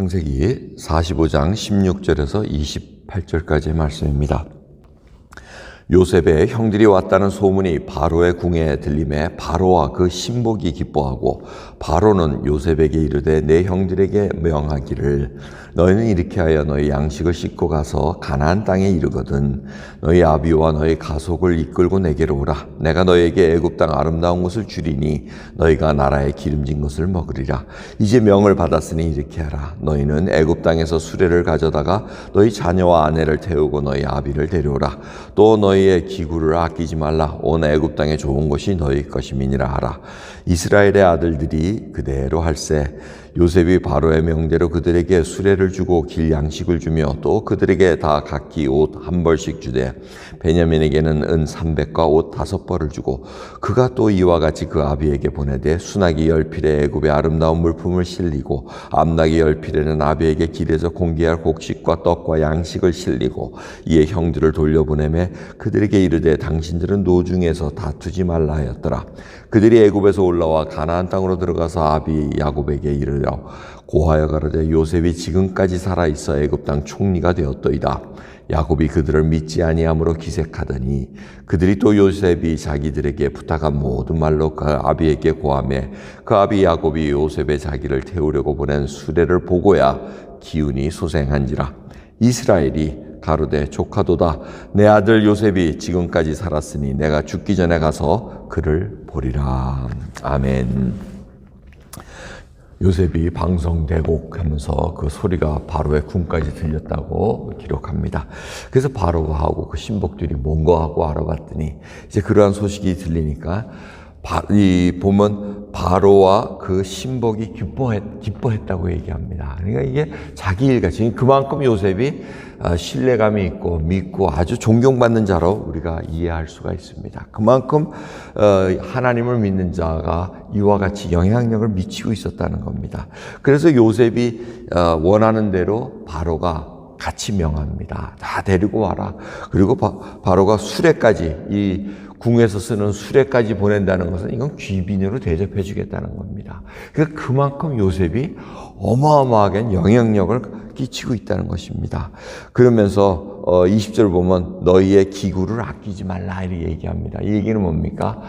창세기 45장 16절에서 28절까지의 말씀입니다. 요셉의 형들이 왔다는 소문이 바로의 궁에 들림에 바로와 그 신복이 기뻐하고 바로는 요셉에게 이르되 내 형들에게 명하기를 너희는 이렇게 하여 너희 양식을 싣고 가서 가나안 땅에 이르거든 너희 아비와 너희 가속을 이끌고 내게로 오라 내가 너희에게 애굽 땅 아름다운 것을 주리니 너희가 나라의 기름진 것을 먹으리라 이제 명을 받았으니 이렇게 하라 너희는 애굽 땅에서 수레를 가져다가 너희 자녀와 아내를 태우고 너희 아비를 데려오라 또 너희 의 기구를 아끼지 말라. 온 애굽 땅에 좋은 것이 너희 것임이니라 하라. 이스라엘의 아들들이 그대로 할세 요셉이 바로의 명대로 그들에게 수레를 주고 길 양식을 주며 또 그들에게 다 각기 옷 한 벌씩 주되 베냐민에게는 은 300과 옷 다섯 벌을 주고 그가 또 이와 같이 그 아비에게 보내되 수나기 열 필에 애굽의 아름다운 물품을 실리고 암나기 열 필에는 아비에게 길에서 공개할 곡식과 떡과 양식을 실리고 이에 형들을 돌려보내매 그들에게 이르되 당신들은 노중에서 다투지 말라 하였더라. 그들이 애굽에서 올라와 가나안 땅으로 들어가서 아비 야곱에게 이르 려 고하여 가로되 요셉이 지금까지 살아 있어 애굽 땅 총리가 되었도이다. 야곱이 그들을 믿지 아니함으로 기색하더니 그들이 또 요셉이 자기들에게 부탁한 모든 말로 그 아비에게 고함해 그 아비 야곱이 요셉의 자기를 태우려고 보낸 수레를 보고야 기운이 소생한지라 이스라엘이 가로되 조카도다 내 아들 요셉이 지금까지 살았으니 내가 죽기 전에 가서 그를 보리라 아멘. 요셉이 방송대곡 하면서 그 소리가 바로의 궁까지 들렸다고 기록합니다. 그래서 바로가 하고 그 신복들이 뭔가 하고 알아봤더니 이제 그러한 소식이 들리니까 바, 이 보면 바로와 그 신복이 기뻐했, 기뻐했다고 얘기합니다. 그러니까 이게 자기 일같이 그만큼 요셉이 아, 신뢰감이 있고 믿고 아주 존경받는 자로 우리가 이해할 수가 있습니다. 그만큼 어, 하나님을 믿는 자가 이와 같이 영향력을 미치고 있었다는 겁니다. 그래서 요셉이 어, 원하는 대로 바로가 같이 명합니다. 다 데리고 와라. 그리고 바, 로가 수레까지 이 궁에서 쓰는 수레까지 보낸다는 것은 이건 귀빈으로 대접해 주겠다는 겁니다. 그 그만큼 요셉이 어마어마하게 영향력을 끼치고 있다는 것입니다. 그러면서 어 20절 보면 너희의 기구를 아끼지 말라 이렇게 얘기합니다. 이 얘기는 뭡니까?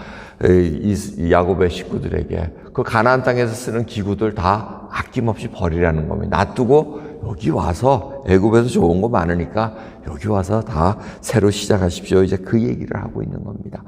이 야곱의 식구들에게 그 가나안 땅에서 쓰는 기구들 다 아낌없이 버리라는 겁니다. 놔두고 여기 와서 애굽에서 좋은 거 많으니까 여기 와서 다 새로 시작하십시오. 이제 그 얘기를 하고 있는 겁니다.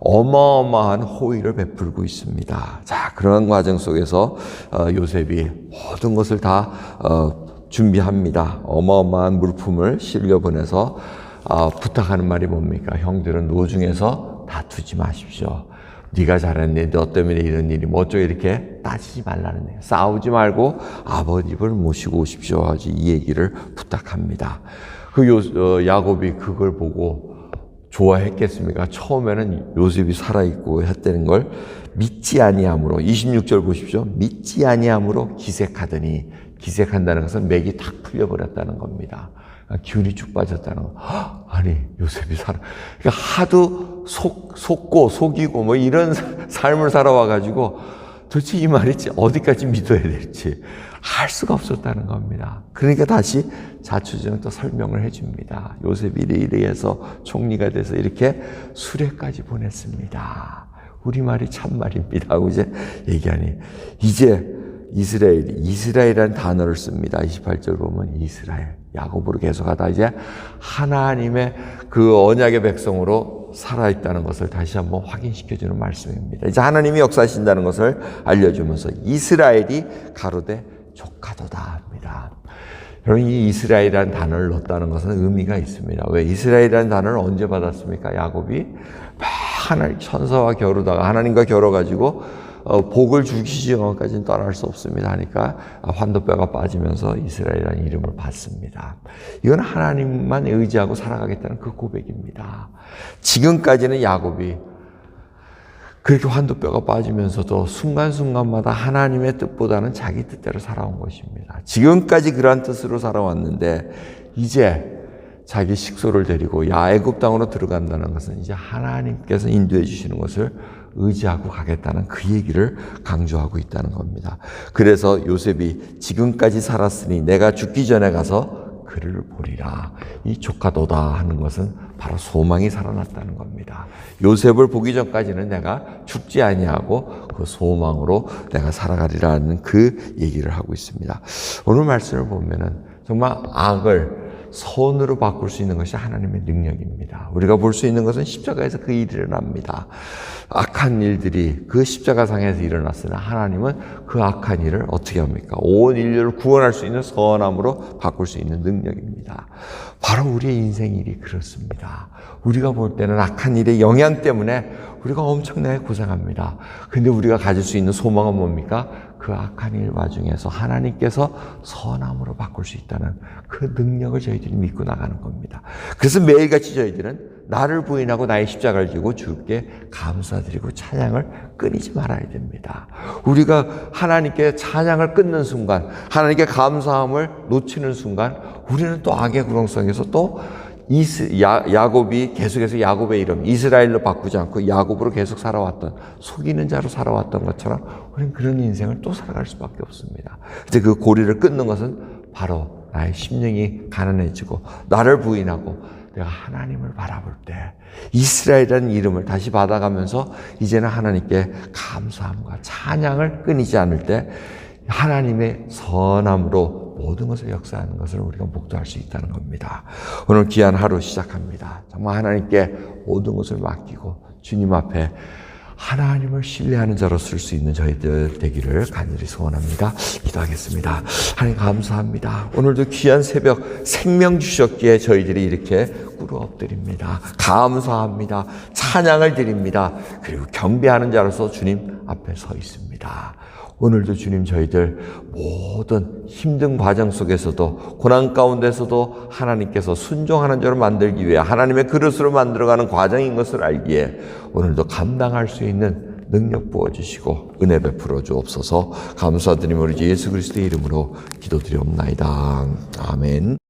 어마어마한 호의를 베풀고 있습니다. 자, 그런 과정 속에서 어, 요셉이 모든 것을 다 어, 준비합니다. 어마어마한 물품을 실려 보내서 어, 부탁하는 말이 뭡니까? 형들은 노중에서 다투지 마십시오. 네가 잘했니? 너 때문에 이런 일이 뭐 어쩌고 이렇게 따지지 말라는 거예요. 싸우지 말고 아버님을 모시고 오십시오. 하지 이 얘기를 부탁합니다. 그 요, 어, 야곱이 그걸 보고 좋아했겠습니까? 처음에는 요셉이 살아있고 했다는 걸 믿지 아니함으로 26절 보십시오. 믿지 아니함으로 기색하더니 기색한다는 것은 맥이 탁 풀려버렸다는 겁니다. 기운이 쭉 빠졌다는 거. 아니, 요셉이 살아. 그러니까 하도 속, 속고, 속이고, 뭐 이런 삶을 살아와가지고 도대체 이 말이 어디까지 믿어야 될지 할 수가 없었다는 겁니다. 그러니까 다시 자초지종 또 설명을 해줍니다. 요셉이 이래 이래 해서 총리가 돼서 이렇게 수레까지 보냈습니다. 우리말이 참말입니다. 하고 이제 얘기하니, 이제 이스라엘이, 이스라엘이라는 단어를 씁니다. 28절 보면 이스라엘. 야곱으로 계속하다 이제 하나님의 그 언약의 백성으로 살아있다는 것을 다시 한번 확인시켜주는 말씀입니다. 이제 하나님이 역사하신다는 것을 알려주면서 이스라엘이 가로되 조카도다 합니다. 여러분 이 이스라엘이라는 단어를 넣었다는 것은 의미가 있습니다. 왜 이스라엘이라는 단어를 언제 받았습니까? 야곱이 하나님 천사와 겨루다가 하나님과 겨뤄가지고 어, 복을 주시지 영까지는 떠날 수 없습니다 하니까 환도뼈가 빠지면서 이스라엘이라는 이름을 받습니다. 이건 하나님만 의지하고 살아가겠다는 그 고백입니다. 지금까지는 야곱이 그렇게 환도뼈가 빠지면서도 순간순간마다 하나님의 뜻보다는 자기 뜻대로 살아온 것입니다. 지금까지 그러한 뜻으로 살아왔는데 이제 자기 식소를 데리고 야애굽 땅으로 들어간다는 것은 이제 하나님께서 인도해 주시는 것을 의지하고 가겠다는 그 얘기를 강조하고 있다는 겁니다. 그래서 요셉이 지금까지 살았으니 내가 죽기 전에 가서 그를 보리라. 이 조카도다 하는 것은 바로 소망이 살아났다는 겁니다. 요셉을 보기 전까지는 내가 죽지 아니하고 그 소망으로 내가 살아가리라는 그 얘기를 하고 있습니다. 오늘 말씀을 보면은 정말 악을 선으로 바꿀 수 있는 것이 하나님의 능력입니다. 우리가 볼 수 있는 것은 십자가에서 그 일이 일어납니다. 악한 일들이 그 십자가상에서 일어났으나 하나님은 그 악한 일을 어떻게 합니까? 온 인류를 구원할 수 있는 선함으로 바꿀 수 있는 능력입니다. 바로 우리의 인생 일이 그렇습니다. 우리가 볼 때는 악한 일의 영향 때문에 우리가 엄청나게 고생합니다. 근데 우리가 가질 수 있는 소망은 뭡니까? 그 악한 일 와중에서 하나님께서 선함으로 바꿀 수 있다는 그 능력을 저희들이 믿고 나가는 겁니다. 그래서 매일같이 저희들은 나를 부인하고 나의 십자가를 지고 주께 감사드리고 찬양을 끊이지 말아야 됩니다. 우리가 하나님께 찬양을 끊는 순간, 하나님께 감사함을 놓치는 순간, 우리는 또 악의 구렁성에서 또 이스, 야, 야곱이 계속해서 야곱의 이름 이스라엘로 바꾸지 않고 야곱으로 계속 살아왔던 속이는 자로 살아왔던 것처럼 우리는 그런 인생을 또 살아갈 수밖에 없습니다. 그래서 그 고리를 끊는 것은 바로 나의 심령이 가난해지고 나를 부인하고 내가 하나님을 바라볼 때 이스라엘이라는 이름을 다시 받아가면서 이제는 하나님께 감사함과 찬양을 끊이지 않을 때 하나님의 선함으로 모든 것을 역사하는 것을 우리가 목도할 수 있다는 겁니다. 오늘 귀한 하루 시작합니다. 정말 하나님께 모든 것을 맡기고 주님 앞에 하나님을 신뢰하는 자로 쓸 수 있는 저희들 되기를 간절히 소원합니다. 기도하겠습니다. 하나님 감사합니다. 오늘도 귀한 새벽 생명 주셨기에 저희들이 이렇게 꿇어 엎드립니다. 감사합니다. 찬양을 드립니다. 그리고 경배하는 자로서 주님 앞에 서 있습니다. 오늘도 주님 저희들 모든 힘든 과정 속에서도 고난 가운데서도 하나님께서 순종하는 자로 만들기 위해 하나님의 그릇으로 만들어가는 과정인 것을 알기에 오늘도 감당할 수 있는 능력 부어주시고 은혜 베풀어 주옵소서 감사드리며 우리 예수 그리스도의 이름으로 기도드리옵나이다. 아멘.